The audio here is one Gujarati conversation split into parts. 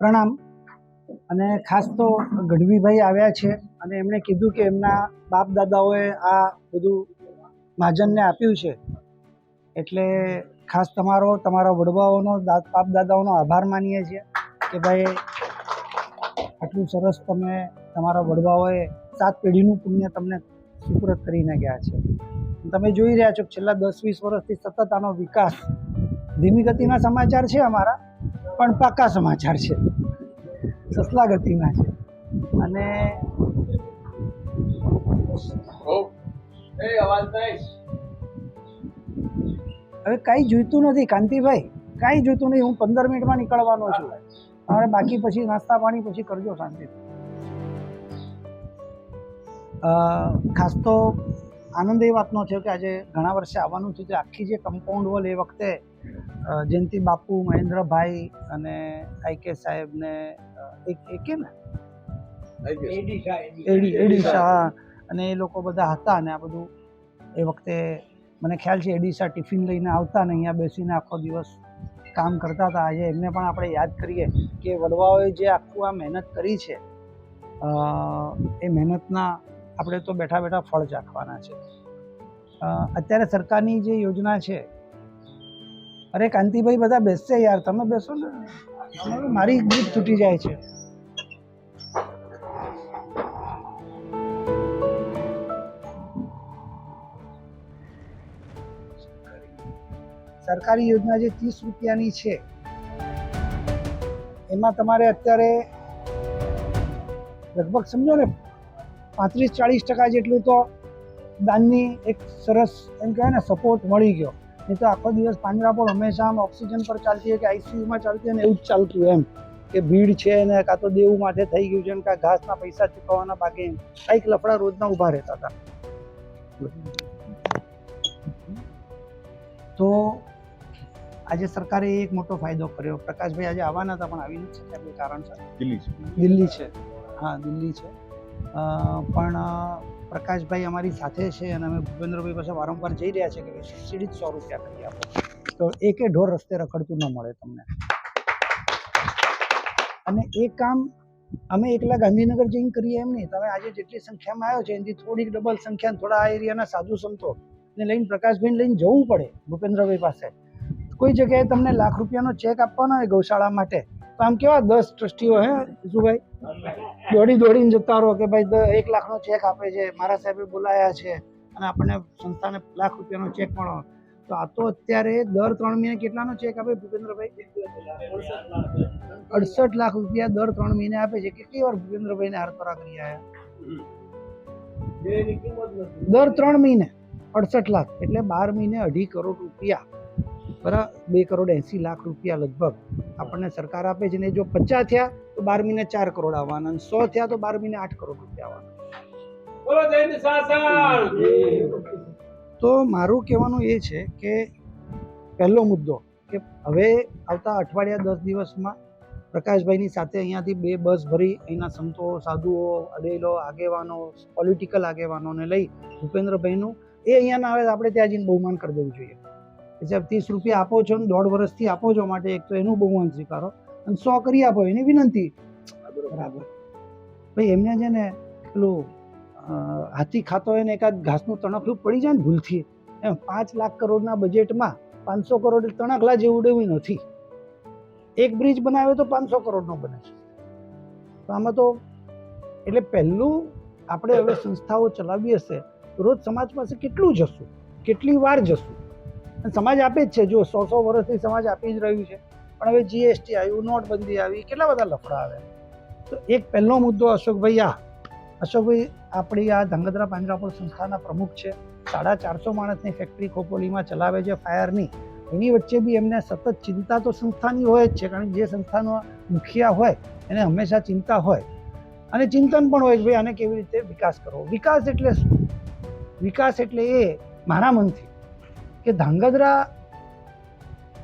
પ્રણામ. અને ખાસ તો ગઢવીભાઈ આવ્યા છે અને એમણે કીધું કે એમના બાપ દાદાઓએ આ બધું મહાજનને આપ્યું છે. એટલે ખાસ તમારો, તમારા વડવાઓનો બાપ દાદાઓનો આભાર માનીએ છીએ કે ભાઈ આટલું સરસ તમે તમારા વડવાઓએ સાત પેઢીનું પુણ્ય તમને સુપરત કરીને ગયા છે. તમે જોઈ રહ્યા છો છેલ્લા દસ વીસ વર્ષથી સતત આનો વિકાસ ધીમી ગતિના સમાચાર છે અમારા. પણ પાકા સમાચાર છે. સસલા ગતિના છે. અને હવે કાંઈ જોઈતું નથી. કાંતિભાઈ, કાંઈ જોઈતું નહીં હું પંદર મિનિટમાં નીકળવાનો છું. હવે બાકી પછી નાસ્તા પાણી પછી કરજો શાંતિ. ખાસ તો આનંદ એ વાતનો થયો કે આજે ઘણા વર્ષે આવવાનું થયું આખી જે કમ્પાઉન્ડ વોલ એ વખતે જયંતિ બાપુ મહેન્દ્રભાઈ અને આઈ કે સાહેબ ને એક એક ને? એડી એડી શાહ. અને એ લોકો બધા હતા અને આ બધું. એ વખતે મને ખ્યાલ છે એડીસા ટિફિન લઈને આવતા ને અહીંયા બેસીને આખો દિવસ કામ કરતા હતા. આજે એમને પણ આપણે યાદ કરીએ કે વડવાઓએ જે આખું આ મહેનત કરી છે એ મહેનતના આપણે તો બેઠા બેઠા ફળ ચાખવાના છે. અત્યારે સરકારની જે યોજના છે અરે કાંતિભાઈ બધા બેસશે યાર, તમે બેસો ને. મારી ગ્રીપ તૂટી જાય છે. સરકારી યોજના જે ત્રીસ રૂપિયાની છે, એમાં તમારે અત્યારે લગભગ સમજો ને, પાંત્રીસ ચાળીસ ટકા જેટલું તો દાનની એક સરસ એમ કહેવાય ને સપોર્ટ મળી ગયો. નહીં તો આખો દિવસ પાંજરાપોળ હંમેશા આમ ઓક્સિજન પર ચાલતી હોય કે આઈસીયુમાં ચાલતી હોય ને એવું જ ચાલતું એમ. કે ભીડ છે ને કાં તો દેવું માથે થઈ ગયું છે ને કાં ઘાસના પૈસા ચૂકવવાના બાકી એમ. કંઈક લફડા રોજના ઊભા રહેતા હતા. તો આજે સરકારે એક મોટો ફાયદો કર્યો. પ્રકાશભાઈ આજે આવવાના હતા પણ આવી નથી શક્યા કોઈ કારણસર. દિલ્હી છે. દિલ્હી છે. હા દિલ્હી છે. પણ પ્રકાશભાઈ અમારી સાથે છે અને અમે ભૂપેન્દ્રભાઈ પાસે વારંવાર જઈ રહ્યા છે કે સબસિડી સો રૂપિયા કરી આપો. તો એકે ઢોર રસ્તે રખડતું ન મળે તમને. અને એ કામ અમે એકલા ગાંધીનગર જઈને કરીએ એમ નહીં. તમે આજે જેટલી સંખ્યામાં આવ્યો છે, એનાથી થોડીક ડબલ સંખ્યા થોડા આ એરિયાના સાધુ સંતો ને લઈને પ્રકાશભાઈને લઈને જવું પડે ભૂપેન્દ્રભાઈ પાસે. કોઈ જગ્યાએ તમને લાખ રૂપિયાનો ચેક આપવાનો હોય ગૌશાળા માટે આમ કેવા દસ ટ્રસ્ટીઓ હે ભાઈ દોડી દોડીને જતા રહો કે ભાઈ એક લાખનો ચેક આપે છે, મારા સાહેબે બોલાયા છે અને આપણને સંસ્થાને લાખ રૂપિયાનો ચેક મળો. તો આ તો અત્યારે દર ત્રણ મહિને કેટલાનો ચેક આપે ભૂપેન્દ્રભાઈ? અડસઠ લાખ રૂપિયા દર ત્રણ મહિને આપે છે. કેટલી વાર ભૂપેન્દ્રભાઈને હારતોરા કરી આવ્યા દર ત્રણ મહિને અડસઠ લાખ, એટલે બાર મહિને અઢી કરોડ રૂપિયા બરાબર બે કરોડ એંસી લાખ રૂપિયા લગભગ આપણને સરકાર આપે છે ને જો પચાસ થયા તો બાર મહિને ચાર કરોડ આવવાના અને સો થયા તો બાર મહિને આઠ કરોડ રૂપિયા આવવાના. તો મારું કહેવાનું એ છે કે પહેલો મુદ્દો કે હવે આવતા અઠવાડિયા દસ દિવસમાં પ્રકાશભાઈની સાથે અહીંયાથી બે બસ ભરી અહીંના સંતો સાધુઓ અડેલો આગેવાનો પોલિટિકલ આગેવાનોને લઈ ભૂપેન્દ્રભાઈનું એ અહીંયા ના આવે આપણે ત્યાં જઈને બહુમાન કરી દેવું જોઈએ. કે સાહેબ ત્રીસ રૂપિયા આપો છો ને દોઢ વર્ષથી આપો છો માટે એક તો એનું બહુમાન સ્વીકારો. અને સો કરી આપો એની વિનંતી. બરાબર. ભાઈ એમને છે ને પેલું હાથી ખાતો હોય ને એકાદ ઘાસનું તણખલું પડી જાય ને ભૂલથી એમ પાંચ લાખ કરોડના બજેટમાં પાંચસો કરોડ તણખલા જેવું ડેવું નથી. એક બ્રિજ બનાવ્યો તો પાંચસો કરોડનો બને છે. તો આમાં તો એટલે પહેલું આપણે હવે સંસ્થાઓ ચલાવી હશે રોજ સમાજ પાસે કેટલું જશું? કેટલી વાર જશું? સમાજ આપે જ છે. જો સો સો વર્ષથી સમાજ આપી જ રહ્યું છે. પણ હવે જીએસટી આવ્યું, નોટબંધી આવી, કેટલા બધા લફડા આવ્યા તો એક પહેલો મુદ્દો અશોકભાઈ આ. અશોકભાઈ, આપણી આ ધંગધરા પાંજરાપોળ સંસ્થાના પ્રમુખ છે. સાડા ચારસો માણસની ફેક્ટરી ખોપોલીમાં ચલાવે છે ફાયરની એની વચ્ચે બી એમને સતત ચિંતા તો સંસ્થાની હોય જ છે, કારણ કે જે સંસ્થાનો મુખિયા હોય, એને હંમેશા ચિંતા હોય. અને ચિંતન પણ હોય કે ભાઈ આને કેવી રીતે વિકાસ કરવો? વિકાસ એટલે શું? વિકાસ એટલે એ, મારા મનથી કે ધાંગધ્રા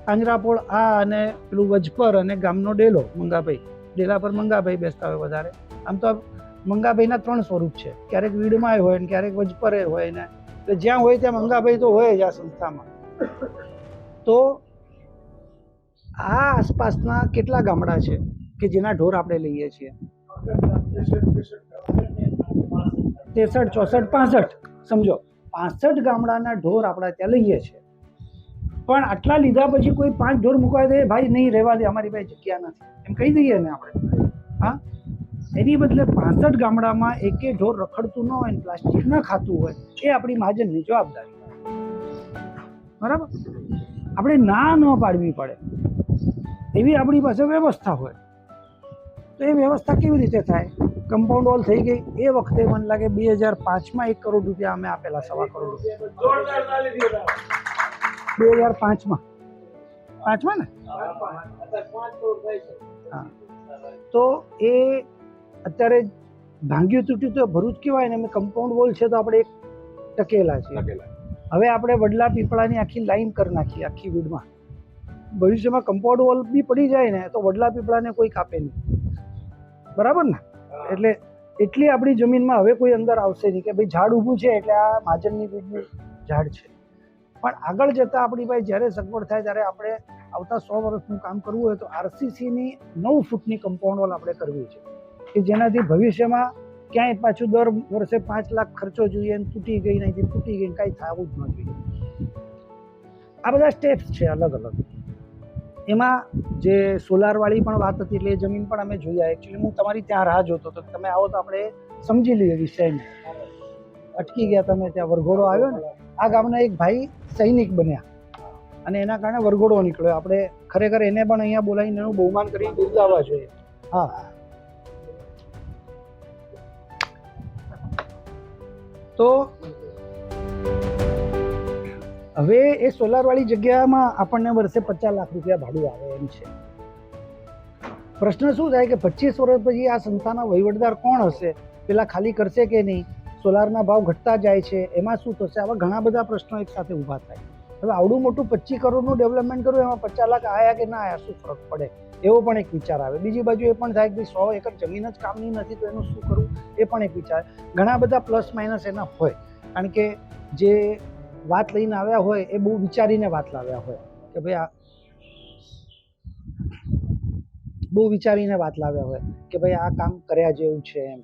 પાંજરાપોળ આ અને પેલું વજપર અને ગામનો ડેલો મંગાભાઈ. ડેલા પર મંગાભાઈ બેસતા હોય વધારે. આમ તો મંગાભાઈના ત્રણ સ્વરૂપ છે. ક્યારેક વીડમાં હોય ને ક્યારેક વજપરે હોય ને. એટલે જ્યાં હોય ત્યાં મંગાભાઈ તો હોય જ આ સંસ્થામાં. તો આ આસપાસના કેટલા ગામડા છે કે જેના ઢોર આપણે લઈએ છીએ? ત્રેસઠ ચોસઠ પાસઠ. સમજો. પાસઠ ગામડાના ઢોર આપણે ત્યાં લઈએ છીએ. પણ આટલા લીધા પછી કોઈ પાંચ ઢોર મુકાય દે, ભાઈ, નહીં રહેવા દે, અમારી પાસે જગ્યા નથી. એમ કહી દઈએ ને આપણે. હા? એની બદલે પાસઠ ગામડામાં એકે ઢોર રખડતું ન હોય ને, પ્લાસ્ટિક ન ખાતું હોય, એ આપણી મહાજનની જવાબદારી. બરાબર? આપણે ના ન પાડવી પડે. એવી આપણી પાસે વ્યવસ્થા હોય. તો એ વ્યવસ્થા કેવી રીતે થાય? કમ્પાઉન્ડ વોલ થઈ ગઈ. એ વખતે મને લાગે બે હજાર પાંચમાં એક કરોડ રૂપિયા અમે આપેલા સવા કરોડ રૂપિયા. બે હજાર પાંચમાં પાંચમાં ને? હા તો એ અત્યારે ભાંગ્યું તૂટ્યું તો ભરૂચ કહેવાય ને અમે કમ્પાઉન્ડ વોલ છે તો આપણે એક ટકેલા છે હવે આપણે વડલા પીપળાની આખી લાઈન કરી નાખી આખી વીડમાં. ભવિષ્યમાં કમ્પાઉન્ડ વોલ બી પડી જાય ને તો વડલા પીપળાને કોઈ કાપે નહીં. બરાબર ને? એટલે એટલી આપણી જમીનમાં હવે કોઈ અંદર આવશે નહીં કે ભાઈ ઝાડ ઊભું છે એટલે આ માજનની બીજનું ઝાડ છે. પણ આગળ જતાં આપણી પાસે જ્યારે સગવડ થાય ત્યારે આપણે આવતા સો વર્ષનું કામ કરવું હોય તો આરસીસીની નવ ફૂટની કમ્પાઉન્ડ વોલ આપણે કરવી છે. કે જેનાથી ભવિષ્યમાં ક્યાંય પાછું દર વર્ષે પાંચ લાખ ખર્ચો જોઈએ અને તૂટી ગઈ નહીં તૂટી ગઈ કાંઈ થવું જ ન જોઈએ. આ બધા સ્ટેપ્સ છે અલગ અલગ એમાં જે સોલારવાળી પણ વાત હતી એટલે એ જમીન પણ અમે જોયા એકચ્યુઅલી હું તમારી ત્યાં રાહ જોતો હતો. તમે આવો તો આપણે સમજી લઈએ વિષયને. અટકી ગયા તમે ત્યાં, વરઘોડો આવ્યો ને, આ ગામના એક ભાઈ સૈનિક બન્યા. અને એના કારણે વરઘોડો નીકળ્યો. આપણે ખરેખર એને પણ અહીંયા બોલાવીને એનું બહુમાન કરી બિરદાવવા જોઈએ. હા. તો હવે એ સોલારવાળી જગ્યામાં આપણને વર્ષે પચાસ લાખ રૂપિયા ભાડું આવે એમ છે. પ્રશ્ન શું થાય કે પચીસ વર્ષ પછી આ સંસ્થાના વહીવટદાર કોણ હશે? પેલા ખાલી કરશે કે નહીં? સોલારના ભાવ ઘટતા જાય છે. એમાં શું થશે? આવા ઘણા બધા પ્રશ્નો એક સાથે ઊભા થાય. હવે આવડું મોટું પચીસ કરોડનું ડેવલપમેન્ટ કરવું એમાં પચાસ લાખ આયા કે ના આયા, શું ફરક પડે? એવો પણ એક વિચાર આવે. બીજી બાજુ એ પણ થાય કે સો એકર જમીન જ કામની નથી, તો એનું શું કરવું? એ પણ એક વિચાર. ઘણા બધા પ્લસ માઇનસ એના હોય. કારણ કે જે વાત લઈને આવ્યા હોય એ બહુ વિચારીને વાત લાવ્યા હોય કે ભાઈ આ બહુ વિચારીને વાત લાવ્યા હોય કે ભાઈ આ કામ કર્યા જેવું છે એમ.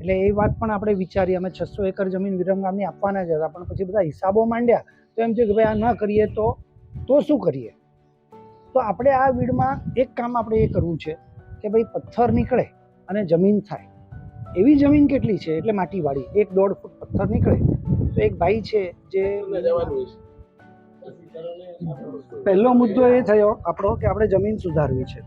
એટલે એ વાત પણ આપણે વિચારી અમે છસો એકર જમીન વિરમગામની આપવાના જ હતા. પણ પછી બધા હિસાબો માંડ્યા તો એમ છે કે ભાઈ આ ન કરીએ તો તો શું કરીએ? તો આપણે આ વીડમાં એક કામ આપણે એ કરવું છે કે ભાઈ પથ્થર નીકળે અને જમીન થાય. એવી જમીન કેટલી છે? એટલે માટીવાળી એક દોઢ ફૂટ પથ્થર નીકળે. તો એક ભાઈ છે જે પહેલો મુદ્દો એ થયો આપણો કે આપણે જમીન સુધારવી છે.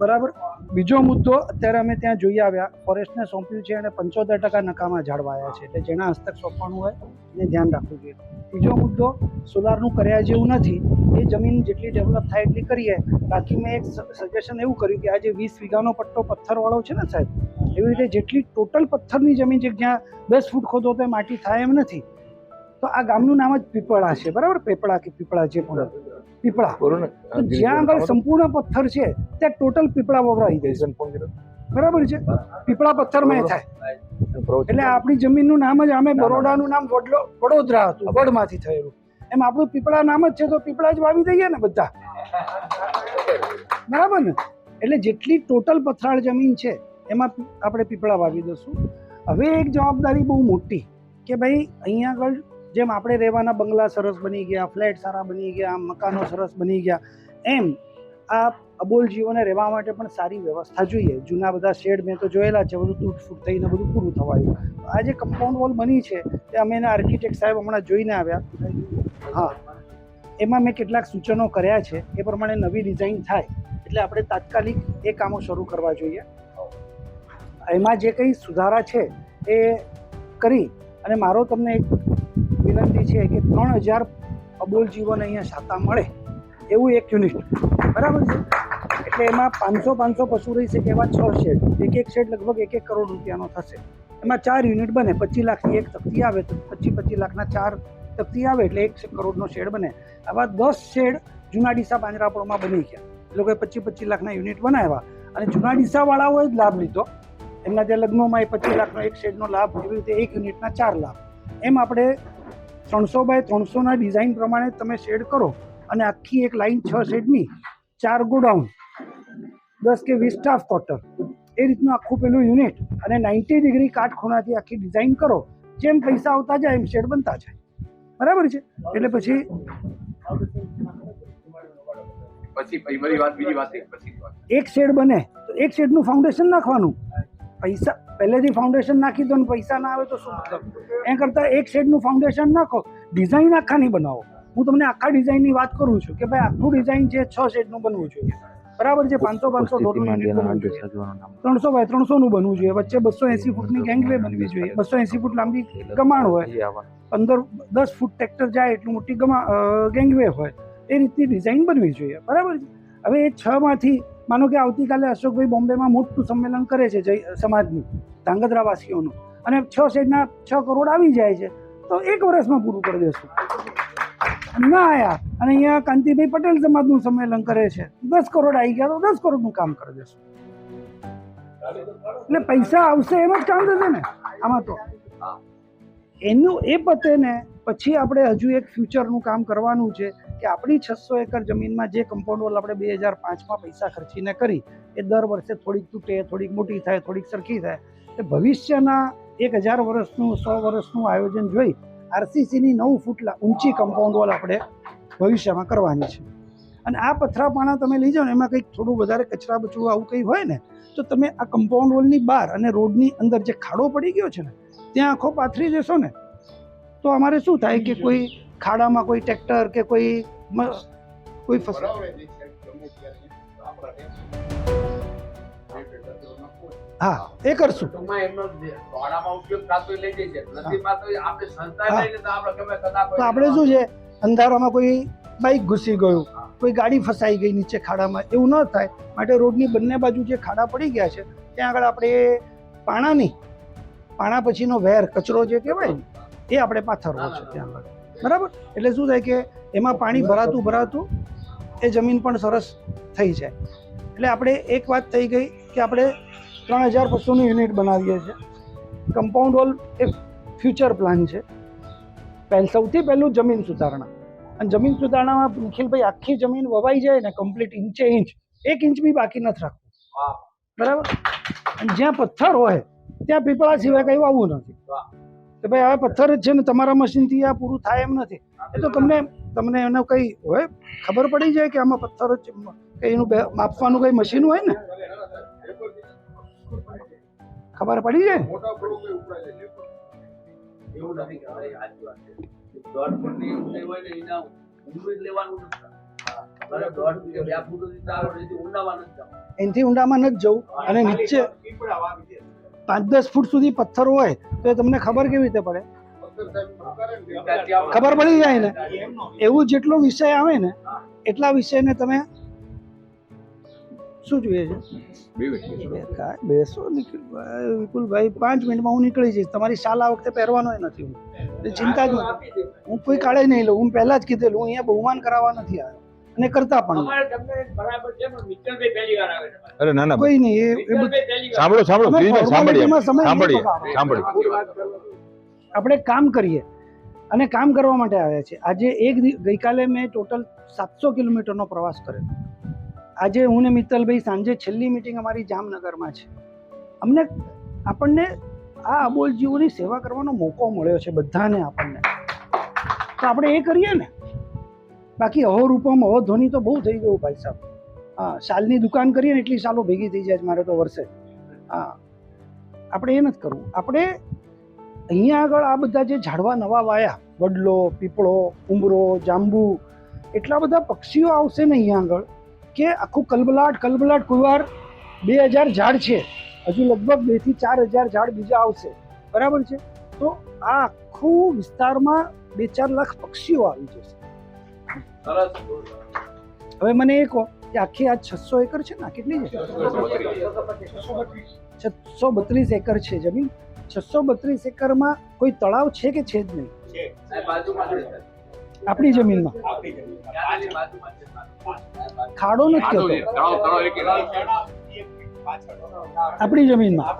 બરાબર? બીજો મુદ્દો અત્યારે અમે ત્યાં જોઈ આવ્યા ફોરેસ્ટને સોંપ્યું છે અને પંચોતેર ટકા નકામા ઝાડવાયા છે. એટલે જેના હસ્તક સોંપવાનું હોય એને ધ્યાન રાખવું જોઈએ. ત્રીજો મુદ્દો સોલારનું કર્યા જેવું નથી. એ જમીન જેટલી ડેવલપ થાય એટલી કરીએ. બાકી મેં એક સજેશન એવું કર્યું કે આ જે વીસ વીઘાનો પટ્ટો પથ્થરવાળો છે ને સાહેબ એવી રીતે જેટલી ટોટલ પથ્થરની જમીન છે જ્યાં દસ ફૂટ ખોદો તો માટી થાય એમ નથી. તો આ ગામનું નામ જ પીપળા છે બરાબર? પીપળા કે પીપળા જે પણ પીપળા. જ્યાં આગળ સંપૂર્ણ પથ્થર છે ત્યાં ટોટલ પીપળા વવરાઈ દઈશ બરાબર છે? પીપળા પથ્થરમાં એ થાય. એટલે આપણી જમીનનું નામ જ અમે બરોડાનું નામ વડલો વડોદરા હતું વડમાંથી થયેલું. એમ આપણું પીપળા નામ જ છે તો પીપળા જ વાવી દઈએ ને બધા. બરાબર ને? એટલે જેટલી ટોટલ પથરાળ જમીન છે એમાં આપણે પીપળા વાવી દઈશું. હવે એક જવાબદારી બહુ મોટી કે ભાઈ અહીંયા આગળ જેમ આપણે રહેવાના બંગલા સરસ બની ગયા, ફ્લેટ સારા બની ગયા, મકાનો સરસ બની ગયા, એમ આ અબોલ જીવોને રહેવા માટે પણ સારી વ્યવસ્થા જોઈએ. જૂના બધા શેડ મેં તો જોયેલા છે, બધું તૂટફૂટ થઈને બધું પૂરું થવાયું. આ જે કમ્પાઉન્ડ વોલ બની છે તે અમે એના આર્કિટેક્ટ સાહેબ હમણાં જોઈને આવ્યા. હા. એમાં મેં કેટલાક સૂચનો કર્યા છે. એ પ્રમાણે નવી ડિઝાઇન થાય. એટલે આપણે તાત્કાલિક એ કામો શરૂ કરવા જોઈએ. એમાં જે કંઈ સુધારા છે એ કરી અને મારો તમને એક વિનંતી છે કે ત્રણ હજાર અબોલ જીવન અહીંયા છાતા મળે એવું એક યુનિટ. બરાબર છે? એટલે એમાં પાંચસો પાંચસો પશુ રહી શકે એવા છ શેડ. એક એક શેડ લગભગ એક એક કરોડ રૂપિયાનો થશે. એમાં ચાર યુનિટ બને. પચીસ લાખની એક તકતી આવે તો પચીસ પચીસ લાખના ચાર તકતી આવે એટલે એક કરોડનો શેડ બને. આવા દસ શેડ જૂના ડીસા પાંજરાપોળમાં બની ગયા. લોકોએ પચીસ પચીસ લાખના યુનિટ બનાવ્યા અને જૂના ડીસાવાળાઓએ જ લાભ લીધો. એમના જે લગ્નોમાં એ પચીસ લાખનો એક શેડનો લાભ એવી રીતે એક યુનિટના ચાર લાભ. એમ આપણે ત્રણસો બાય ત્રણસોના ડિઝાઇન પ્રમાણે તમે શેડ કરો અને આખી એક લાઈન છ શેડની ચાર ગોડાઉન દસ કે વીસ સ્ટાફ ક્વાર્ટર એ રીતનું આખું પેલું યુનિટ અને નાઇન્ટી ડિગ્રી કાટખૂણાથી આખી ડિઝાઇન કરો. જેમ પૈસા આવતા જાય એમ શેડ બનતા જાય. બરાબર છે? એટલે પછી. એક શેડ બને તો એક શેડનું ફાઉન્ડેશન નાખવાનું. પૈસા પહેલેથી ફાઉન્ડેશન નાખી દો ને પૈસા ના આવે તો શું મતલબ? એ કરતાં એક શેડનું ફાઉન્ડેશન નાખો ડિઝાઇન આખાની બનાવો. હું તમને આખા ડિઝાઇનની વાત કરું છું કે ભાઈ આખું ડિઝાઇન છે છ શેડનું બનવું જોઈએ. બરાબર છે પાંચસો પાંચસો ત્રણસો બાય ત્રણસોનું બનવું જોઈએ વચ્ચે બસો એંસી ફૂટની ગેંગવે બનવી જોઈએ. બસો એંસી ફૂટ લાંબી કમાણ હોય. પંદર દસ ફૂટ ટ્રેક્ટર જાય એટલું મોટી ગમા ગેંગવે હોય. એ રીતની ડિઝાઇન બનવી જોઈએ. બરાબર છે? હવે એ છ માંથી માનો કે આવતીકાલે અશોકભાઈ બોમ્બેમાં મોટું સંમેલન કરે છે સમાજનું, ધાંગધ્રાવાસીઓનું. અને છ સેજના છ કરોડ આવી જાય છે, તો એક વર્ષમાં પૂરું કરી દેશું. ના આયા. અને અહીંયા કાંતિભાઈ પટેલ સમાજનું સંમેલન કરે છે. દસ કરોડ આવી ગયા તો દસ કરોડનું કામ કરી દેશું. એટલે પૈસા આવશે એમ જ કામ થશે ને? આમાં તો. એનું એ પતે ને પછી આપણે હજુ એક ફ્યુચરનું કામ કરવાનું છે કે આપણી છસો એકર જમીનમાં જે કમ્પાઉન્ડ વોલ આપણે બે હજાર પાંચમાં પૈસા ખર્ચીને કરી, એ દર વર્ષે થોડીક તૂટે, થોડીક મોટી થાય, થોડીક સરખી થાય. એ ભવિષ્યના એક હજાર વર્ષનું, સો વર્ષનું આયોજન જોઈ આરસીસીની નવ ફૂટ ઊંચી કમ્પાઉન્ડ વોલ આપણે ભવિષ્યમાં કરવાની છે. અને આ પથરાપાણા તમે લઈ જાઓ ને, એમાં કંઈક થોડું વધારે કચરા બચવું આવું કંઈ હોય ને, તો તમે આ કમ્પાઉન્ડ વોલની બહાર અને રોડની અંદર જે ખાડો પડી ગયો છે ને ત્યાં આખો પાથરી જશો ને તો અમારે શું થાય કે કોઈ ખાડામાં કોઈ ટ્રેક્ટર કે કોઈ કોઈ ફસ હા એ કરશું. તો આપણે શું છે અંધારામાં કોઈ બાઇક ઘૂસી ગયું કોઈ ગાડી ફસાઈ ગઈ નીચે ખાડામાં એવું ન થાય. માટે રોડની બંને બાજુ જે ખાડા પડી ગયા છે ત્યાં આગળ આપણે પાણાની પાણા પછીનો વેર કચરો જે કહેવાય ને એ આપણે પાથરવો છે ત્યાં આગળ. બરાબર? એટલે શું થાય કે એમાં પાણી ભરાતું ભરાતું એ જમીન પણ સરસ થઈ જાય. એટલે આપણે એક વાત થઈ ગઈ કે આપણે ત્રણ હજાર બસોનું યુનિટ બનાવીએ છીએ. કમ્પાઉન્ડ વોલ એ ફ્યુચર પ્લાન છે. પહેલ સૌથી પહેલું જમીન સુધારણા. અને જમીન સુધારણામાં નિખિલભાઈ આખી જમીન વવાઈ જાય ને કમ્પ્લીટ ઇંચે ઇંચ એક ઇંચ બી બાકી નથી રાખવું. બરાબર? અને જ્યાં પથ્થર હોય ત્યાં પીપળા સિવાય કંઈ વાવવું નથી. કે ભાઈ હવે પથ્થર જ છે ને તમારા મશીનથી આ પૂરું થાય એમ નથી. એ તો તમને તમને એનો કંઈ હોય? ખબર પડી જાય કે આમાં પથ્થર જ કંઈ એનું માપવાનું કંઈ મશીન હોય ને? ખબર પડી જાય એનાથી ઊંડામાં નથી જવું. અને નીચે. પાંચ દસ ફૂટ સુધી પથ્થર હોય તો એ તમને ખબર કેવી રીતે પડે? ખબર પડી જાય ને? એવું જેટલો વિષય આવે ને એટલા વિષયને તમે શું જોઈએ છે? બેસો. નિખિલભાઈ વિપુલભાઈ પાંચ મિનિટમાં હું નીકળી જઈશ. તમારી શાલ આ વખતે પહેરવાનો નથી હું. ચિંતા જ નથી હું કોઈ કાળે નહીં લઉં. હું પહેલાં જ કીધેલું. હું અહીંયા બહુમાન કરાવવા નથી આવ્યો. અને કરતા પણ અરે ના ના કોઈ નહીં સાંભળો સાંભળો સાંભળીએ. આપણે કામ કરીએ અને કામ કરવા માટે આવ્યા છે આજે એક ગઈકાલે મેં ટોટલ સાતસો કિલોમીટરનો પ્રવાસ કર્યો. આજે હું ને મિત્તલભાઈ સાંજે છેલ્લી મિટિંગ અમારી જામનગરમાં છે. અમને આપણને આ અબોલ જીવોની સેવા કરવાનો મોકો મળ્યો છે બધાને આપણને. તો આપણે એ કરીએ ને. બાકી અહો રૂપમ, અહો તો બહુ થઈ ગયું ભાઈ સાહેબ. હા, શાલની દુકાન કરીએ ને એટલી શાલો ભેગી થઈ જાય મારે તો વર્ષે. હા. આપણે એ નથી કરવું. આપણે અહીંયા આગળ આ બધા જે ઝાડવા નવા વાયા, વડલો, પીપળો ઉંબરો જાંબુ, એટલા બધા પક્ષીઓ આવશે ને અહીંયા આગળ કે આખું કલબલાટ કલબલાટ કોઈ વાર બે હજાર ઝાડ છે. હજુ લગભગ બેથી ચાર હજાર ઝાડ બીજા આવશે. બરાબર છે? તો આ આખું વિસ્તારમાં બે ચાર લાખ પક્ષીઓ આવી જશે. હવે મને એ કહો કે આખી આ છસો એકર છે ને કેટલી છે? છસો બત્રીસ એકર છે જમીન. છસો બત્રીસ એકરમાં કોઈ તળાવ છે કે છે જ નહીં. આપણી જમીનમાં. ખાડો નથી. આપણી જમીનમાં.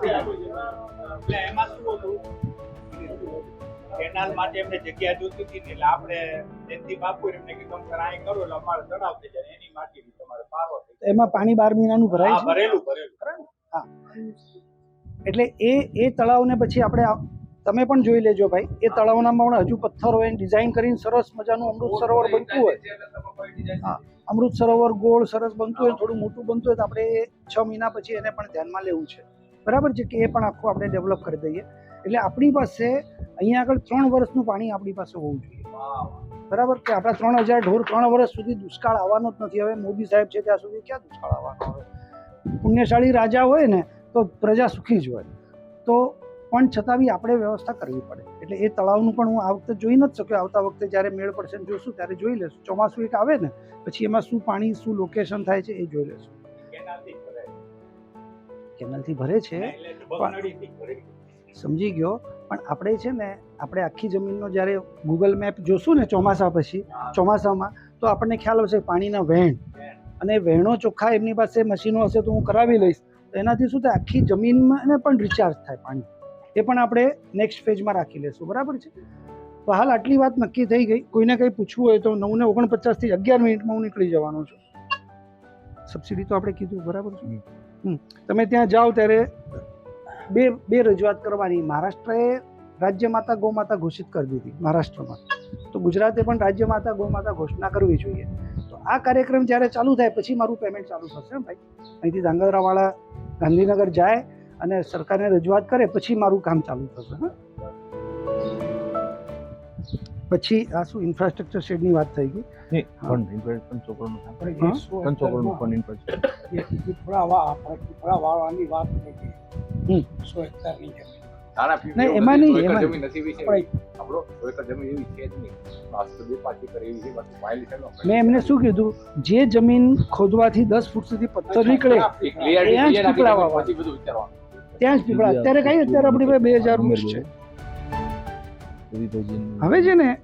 કેનાલ માટે એમને જગ્યા જોતી હતી એટલે આપણે જયંતિ બાપુ એમને કીધું તમે અહીં કરો એટલે અમારે તળાવ થઈ જાય એની માટી તમારે પારો એમાં પાણી બાર મહિનાનું ભરાય હા છે? ભરેલું ભરેલું. એટલે એ એ તળાવને પછી આપણે તમે પણ જોઈ લેજો ભાઈ એ તળાવનામાં પણ હજુ પથ્થર હોય ડિઝાઇન કરીને સરસ મજાનું અમૃત સરોવર બનતું હોય. હા. અમૃત સરોવર ગોળ સરસ બનતું હોય થોડું મોટું બનતું હોય તો આપણે છ મહિના પછી એને પણ ધ્યાનમાં લેવું છે. બરાબર છે કે એ પણ આખું આપણે ડેવલપ કરી દઈએ. એટલે આપણી પાસે અહીંયા આગળ ત્રણ વર્ષનું પાણી આપણી પાસે હોવું જોઈએ. બરાબર? કે આપણા ત્રણ હજાર ઢોર ત્રણ વર્ષ સુધી દુષ્કાળ આવવાનો જ નથી. હવે મોદી સાહેબ છે ત્યાં સુધી ક્યાં દુષ્કાળ આવવાનો હવે પુણ્યશાળી રાજા હોય ને તો પ્રજા સુખી જ હોય. તો પણ છતાં બી આપણે વ્યવસ્થા કરવી પડે. એટલે એ તળાવનું પણ હું આ વખતે જોઈ નથી શક્યો. આવતા વખતે જ્યારે મેળ પડશે જોશું ત્યારે જોઈ લેશું. ચોમાસું એક આવે ને પછી એમાં શું પાણી શું લોકેશન થાય છે એ જોઈ લેશું. કેનાલથી ભરે છે. સમજી ગયો. પણ આપણે છે ને આપણે આખી જમીનનો જ્યારે ગૂગલ મેપ જોશું ને ચોમાસા પછી ચોમાસામાં તો આપણને ખ્યાલ આવશે પાણીના વહેણ અને વહેણો ચોખ્ખા એમની પાસે મશીનો હશે તો હું કરાવી લઈશ. તો એનાથી શું થાય? આખી જમીનમાં ને પણ રિચાર્જ થાય પાણી. એ પણ આપણે નેક્સ્ટ ફેજમાં રાખી લઈશું બરાબર છે? તો હાલ આટલી વાત નક્કી થઈ ગઈ. કોઈને કંઈ પૂછવું હોય તો નવ ને ઓગણપચાસથી અગિયાર મિનિટમાં હું નીકળી જવાનો છું. સબસિડી તો આપણે કીધું. બરાબર છે. તમે ત્યાં જાઓ ત્યારે બે બે રજૂઆત કરવાની. મહારાષ્ટ્રએ રાજ્ય માતા ગૌમાતા ઘોષિત કરી દીધી મહારાષ્ટ્રમાં. તો ગુજરાતે પણ રાજ્ય માતા ગૌમાતા ઘોષણા કરવી જોઈએ. તો આ કાર્યક્રમ જ્યારે ચાલુ થાય, પછી મારું પેમેન્ટ ચાલુ થશે ભાઈ. અહીંથી ધાંગધ્રાવાળા ગાંધીનગર જાય અને સરકારને રજૂઆત કરે, પછી મારું કામ ચાલુ થશે, હં. પછી આ શું ઇન્ફ્રાસ્ટ્રક્ચર શેડની વાત થઈ ગઈ નહીં, પણ છોકરાનું પણ વાવવાની વાત થઈ. સો હેક્ટરની જમીન. એવું એમાં નહીં, એમાં જમીન નથી એવી છે. આપણે આપણો સો એકર જમીન એવી છે જ નહીં. આ તો બે પાંચ એકર એવી છે, બાકી વાયેલી છે ને. મેં એમને શું કીધું જે જમીન ખોદવાથી દસ ફૂટ સુધી પથ્થર નીકળે ત્યાં જ પીપળા. ત્યાં જ પીપળા અત્યારે કઈ અત્યારે આપણી પાસે બે હજાર વૃક્ષ છે હવે છે ને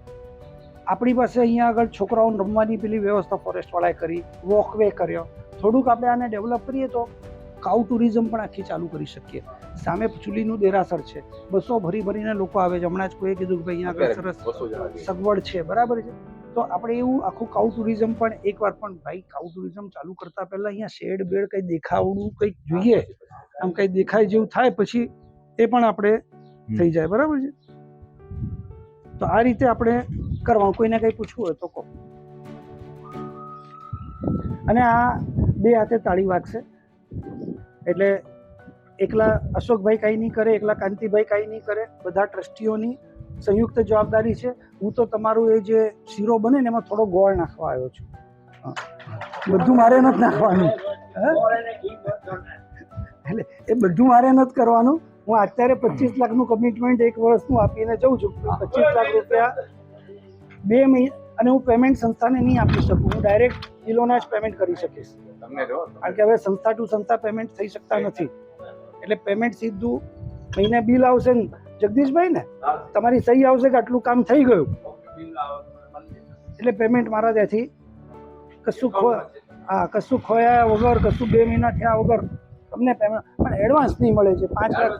આપણી પાસે અહીંયા આગળ છોકરાઓને રમવાની પેલી વ્યવસ્થા ફોરેસ્ટ વાળાએ કરી વોકવે કર્યો. થોડુંક આપણે આને ડેવલપ કરીએ તો કાઉ ટુરિઝમ પણ આખી ચાલુ કરી શકીએ. સામે ચૂલીનું દેરાસર છે. બસો ભરી ભરીને લોકો આવે છે. હમણાં જ કોઈએ કીધું કે ભાઈ અહીંયા આગળ સરસ. સગવડ છે. બરાબર છે? તો આપણે એવું આખું કાઉ ટુરિઝમ પણ એકવાર પણ ભાઈ કાઉ ટુરિઝમ ચાલુ કરતા પહેલા અહીંયા શેડ બેડ કંઈ દેખાવડું કંઈક જોઈએ? આમ કંઈ દેખાય જેવું થાય પછી એ પણ આપણે થઈ જાય. બરાબર છે? તો આ રીતે આપણે કરવાનું. કોઈને કંઈ પૂછવું હોય તો કહો. અને આ બે હાથે તાળી વાગશે. એટલે એકલા અશોકભાઈ કાંઈ નહીં કરે, એકલા કાંતિભાઈ કાંઈ નહીં કરે. બધા ટ્રસ્ટીઓની સંયુક્ત જવાબદારી છે. હું તો તમારું એ જે શીરો બને ને એમાં થોડો ગોળ નાખવા આવ્યો છું. બધું મારે નથી નાખવાનું. એટલે એ બધું મારે નથી કરવાનું. હું અત્યારે પચીસ લાખનું કમિટમેન્ટ એક વર્ષનું આપીને જઉં છું. પચીસ લાખ રૂપિયા બે મહિના અને હું પેમેન્ટ સંસ્થાને નહીં આપી શકું. હું ડાયરેક્ટ કિલોના જ પેમેન્ટ કરી શકીશ. કારણ કે હવે સંસ્થા ટુ સંસ્થા પેમેન્ટ થઈ શકતા નથી. એટલે પેમેન્ટ સીધું મહિને બિલ આવશે ને. જગદીશભાઈ ને? તમારી સહી આવશે કે આટલું કામ થઈ ગયું? એટલે પેમેન્ટ મારા ત્યાંથી કશું ખો હા કશું ખોયા વગર કશું બે મહિના થયા વગર તમને પેમેન્ટ પણ એડવાન્સ નહીં મળે છે પાંચ લાખ.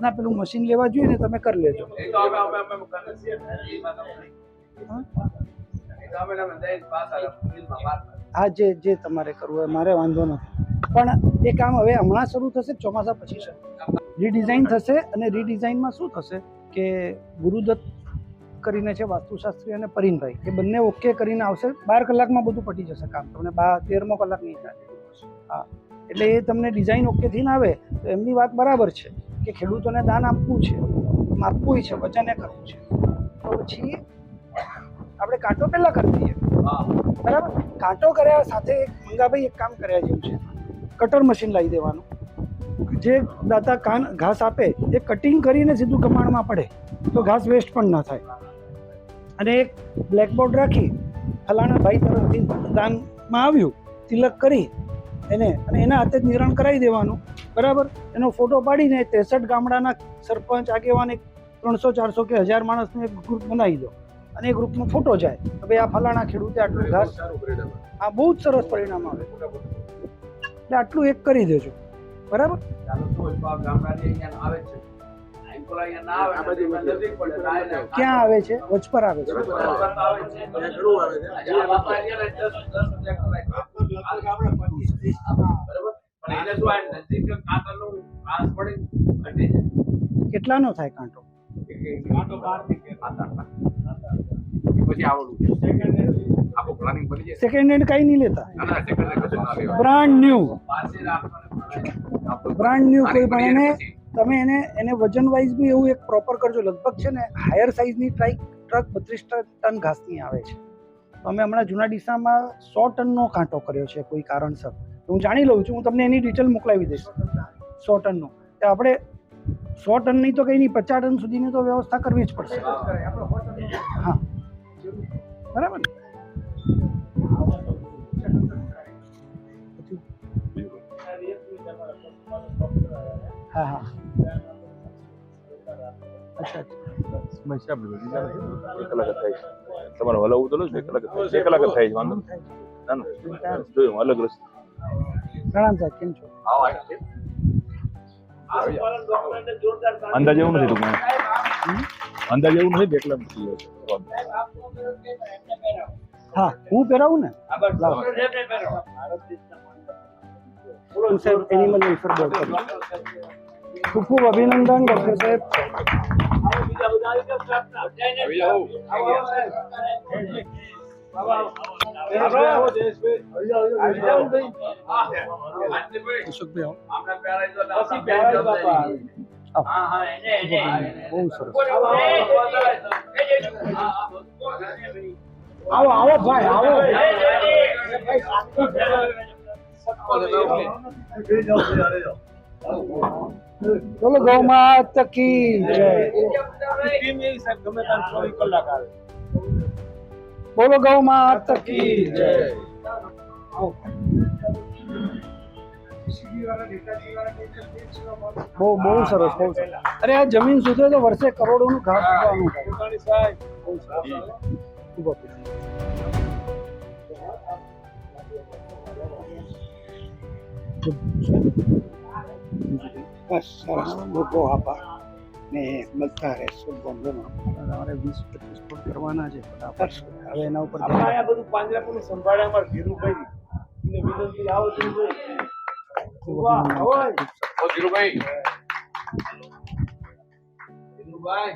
ના પેલું મશીન લેવા જોઈએ ને તમે કરી લેજો. હા? જે જે તમારે કરવું હોય મારે વાંધો નથી. પણ એ કામ હવે હમણાં શરૂ થશે ચોમાસા પછી શરૂ રીડિઝાઇન થશે અને રીડિઝાઇનમાં શું થશે? કે ગુરુદત્ત કરીને છે વાસ્તુશાસ્ત્રી અને પરીનભાઈ એ બંને ઓકે કરીને આવશે. બાર કલાકમાં બધું પટી જશે કામ. તમને બાર તેરમો કલાક નહીં થાય. હા. એટલે એ તમને ડિઝાઇન ઓકેથી ના આવે તો એમની વાત બરાબર છે કે ખેડૂતોને દાન આપવું છે. આપવું છે વચને કરવું છે. તો પછી આપણે કાંટો પહેલાં કરી દઈએ. બરાબર? કાંટો કર્યા સાથે એક મંગાભાઈ એક કામ કર્યા જેવું છે. કટર મશીન લાવી દેવાનું. જે દાતા કાન ઘાસ આપે એ કટિંગ કરીને સીધું કમાણમાં પડે. તો ઘાસ વેસ્ટ પણ ના થાય. અને એક બ્લેકબોર્ડ રાખી ફલાણા ભાઈ તરફથી દાનમાં આવ્યું તિલક કરી એને અને એના હાથે જ નિરણ કરાવી દેવાનું બરાબર એનો ફોટો પાડીને ત્રેસઠ ગામડાના સરપંચ આગેવાન એક ત્રણસો ચારસો કે હજાર માણસનું એક ગ્રુપ બનાવી દો અને એ ગ્રુપનો ફોટો જાય કે ભાઈ આ ફલાણા ખેડૂતે આટલું ઘાસ. આ બહુ જ સરસ પરિણામ આવે એટલે આટલું એક કરી દેજો બરાબર અહીંયા આવે છે વચ અહીંયા ના આવે આ બાજુ નજીક નજીક પડે ના એને ક્યાં આવે છે વચપર આવે છે આવે છે આ બાપા અહીંયા ને દસ દસ ટ્રેક્ટર રાખ્યા. બરાબર? પણ એને શું આ નજીક કાંટાનું ઘાસ પડી ઘટી જાય. કેટલાનો થાય કાંટો? કાંટો બહારથી કે પછી આવડું આખું પ્લાનિંગ બની જાય સેકન્ડ હેન્ડ કઈ નહીં લેતા. ના ના સેકન્ડ હેન્ડ કશું ના લેવાય. બ્રાન્ડ ન્યુ બ્રાન્ડ ન્યુ કોઈ પણ એને તમે એને એને વજન વાઇઝ બી એવું એક પ્રોપર કરજો. લગભગ છે ને હાયર સાઇઝની ટ્રાઇક ટ્રક બત્રીસ ટન ઘાસની આવે છે. અમે હમણાં જૂના ડીસામાં સો ટનનો કાંટો કર્યો છે કોઈ કારણસર. હું જાણી લઉં છું, હું તમને એની ડિટેલ મોકલાવી દઈશ. સો ટનનો. તો આપણે સો ટન નહીં તો કંઈ નહીં, પચાસ ટન સુધીની તો વ્યવસ્થા કરવી જ પડશે. હા. બરાબર ને? હા હા. અચ્છા. સમસ્યા બધી બધી ચાલે એક કલાક જ થાય છે. તમારે હલાવવું તો લો એક કલાક થાય છે. એક કલાક જ થાય છે વાંધો નથી. ના ના જોયું અલગ રસ્તો પ્રણામ સાહેબ કેમ છો. અંદાજ એવું નથી ટૂંકમાં અંદાજ એવું નથી એકલા નથી હા હું પહેરાવું ને. હું સાહેબ એનિમલ વેલફેર બોર્ડ ખૂબ ખૂબ અભિનંદન ડૉક્ટર સાહેબ આવો આવી ભાઈ. આવો. ભાઈ બોલો ગૌ માતા કી ટીમ એવી સાહેબ ગમે ત્યારે ચોવીસ કલાક આવે. બોલો ગૌ માતા કી જય. બહુ બહુ સરસ બહુ સરસ. અરે આ જમીન સુધરે તો વર્ષે કરોડોનું ઘાસ ઉગવાનું સાહેબ ખૂબ અભિનંદન. બસ સરસ. મોટો આભાર ને મળતા રહેશો બોમ્બેમાં તમારે વીસ પચીસ ફૂટ કરવાના છે હવે એના ઉપર બધું પાંજરાપુર સંભાળે અમારે ધીરુભાઈ. એને વિનંતી આવો ધીરુભાઈ. વાહ, હોય. ઓ ધીરુભાઈ. ધીરુભાઈ,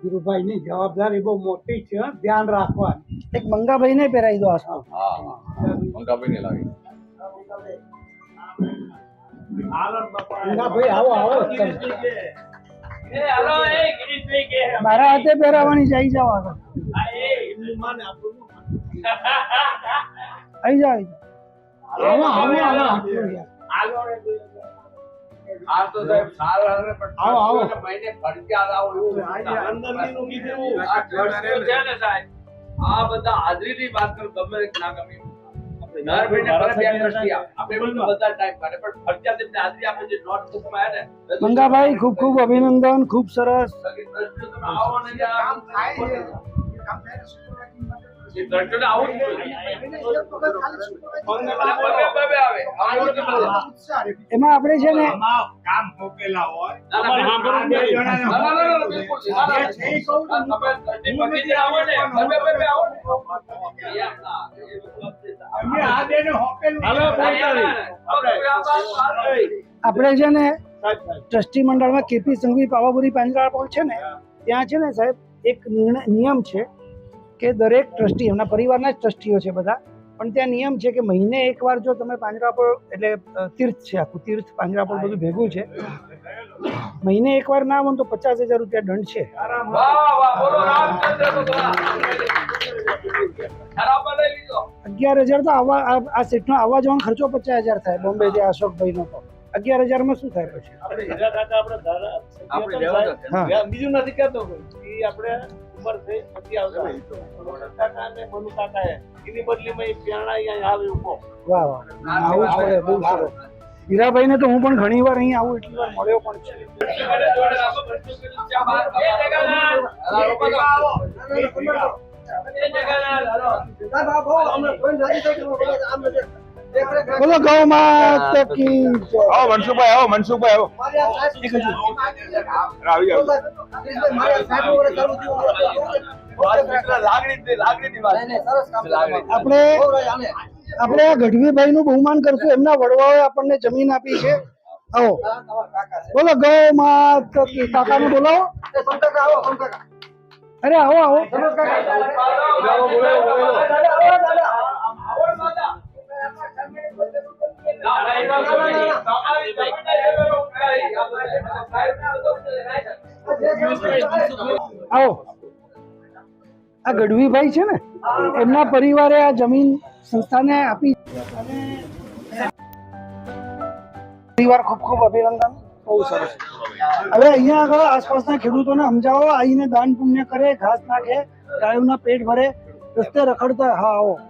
ધીરુભાઈ જવાબદારી બહુ મોટી છે હં? ધ્યાન રાખવાની. એક મંગાભાઈને પહેરાવી દો આસમાં હા મંગાભાઈ ને લાવી. આનંદ બાપા. આવો, આવો. મારા હાથે પહેરાવાની જઈ જાઓ આગળ ન. આવી જાઓ આવો આવો આવો આ તો સાહેબની હશે, પણ આવો, આવો. મહિને ફરજિયાત આવો એવું આજે અંદરનીનું કીધું. આ ટ્રસ્ટ છે ને સાહેબ આ બધા હાજરીની વાત કરું ગમે ના ગમે દર મહિને ભલે બે ટ્રસ્ટી આવે. આપણે એવું તો બધા ટાઈમ કાઢે પણ ફરજિયાત એમને હાજરી આપે જે નોટબુકમાં આવે ને. મંગાભાઈ ખૂબ ખૂબ અભિનંદન ખૂબ સરસ. આવો ને થાય આવું. એમાં આપણે છે ને કામ હોય. તમે આપણે આપણે છે ને ટ્રસ્ટી મંડળમાં કેપી સંઘવી પાવાપુરી પણ છે ને ત્યાં છે ને સાહેબ એક નિર્ણય નિયમ છે કે દરેક ટ્રસ્ટી એમના પરિવારના જ ટ્રસ્ટીઓ છે બધા પણ ત્યાં નિયમ છે કે મહિને એકવાર જો તમે પાંજરાપોળ એટલે તીર્થ છે આખું તીર્થ પાંજરાપોળ બધું ભેગું છે. મહિને એકવાર ના આવો તો પચાસ હજાર રૂપિયા દંડ છે. વાહ વાહ બોલો રામચંદ્ર ભગવાન ખરાબ લઈ લીધો. અગિયાર હજાર તો આવા આ સીટનો આવવા જવાનો ખર્ચો પચાસ હજાર થાય બોમ્બે થી અશોકભાઈનો તો. અગિયાર હજારમાં શું થાય પછી? બીજું નથી કહેતો આપણે ઉંમર થઈ નથી આવતા. કાકા ને મનુ કાકા એ એની બદલીમાં એ પ્યાણા અહીંયા આવે ઊભો વાહ વાહ. આવું છે બહુ બહુ હીરાભાઈ હીરાભાઈને તો હું પણ ઘણી વાર અહીં આવું એટલી વાર મળ્યો પણ છે. જોડે બોલો ગૌ માત કી. આવો મનસુખભાઈ આવો આવો. આવી આપણે આપણે આ ગઢવીભાઈ નું બહુમાન કરશું. એમના વડવાઓએ આપણને જમીન આપી છે. આવો. બોલો ગૌ માત કી કાકાને બોલાવો. અરે આવો આવો. આવો. આ ગઢવીભાઈ છે ને, એમના પરિવારે આ જમીન સંસ્થાને આપી. પરિવાર ખૂબ ખૂબ અભિનંદન. બહુ સરસ. હવે અહીંયા આગળ આસપાસના ખેડૂતોને સમજાવો આવીને દાન પુણ્ય કરે, ઘાસ નાખે, ગાયોના પેટ ભરે, રસ્તે રખડતા, હા, આવો.